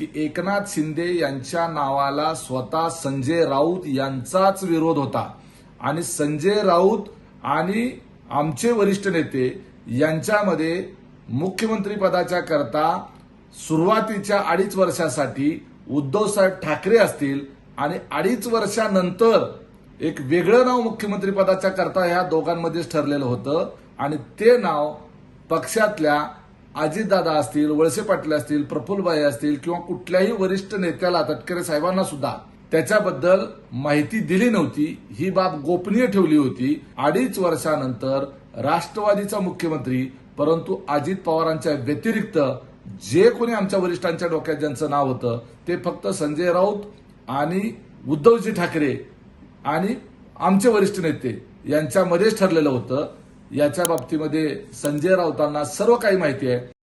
की एकनाथ शिंदे यांच्या नावाला स्वतः संजय राऊत यांचाच विरोध होता. आणि संजय राऊत आणि आमचे वरिष्ठ नेते यांच्यामध्ये मुख्यमंत्री पदाच्या करता सुरुवातीच्या अडीच वर्षासाठी उद्धवसाहेब ठाकरे असतील आणि अडीच वर्षानंतर एक वेगळं नाव मुख्यमंत्री पदाच्या करता ह्या दोघांमध्येच ठरलेलं होतं. आणि ते नाव पक्षातल्या अजितदादा असतील वळसे पाटील असतील प्रफुल्लबाई असतील किंवा कुठल्याही वरिष्ठ नेत्याला तटकरे साहेबांना सुद्धा त्याच्याबद्दल माहिती दिली नव्हती. ही बाब गोपनीय ठेवली होती. अडीच वर्षानंतर राष्ट्रवादीचा मुख्यमंत्री परंतु अजित पवारांच्या व्यतिरिक्त जे कोणी आमच्या वरिष्ठांच्या डोक्यात ज्यांचं नाव होतं ते फक्त संजय राऊत आणि उद्धवजी ठाकरे आणि आमचे वरिष्ठ नेते यांच्यामध्येच ठरलेलं होतं. याच्या बाबतीमध्ये संजय राऊतांना सर्व काही माहिती आहे.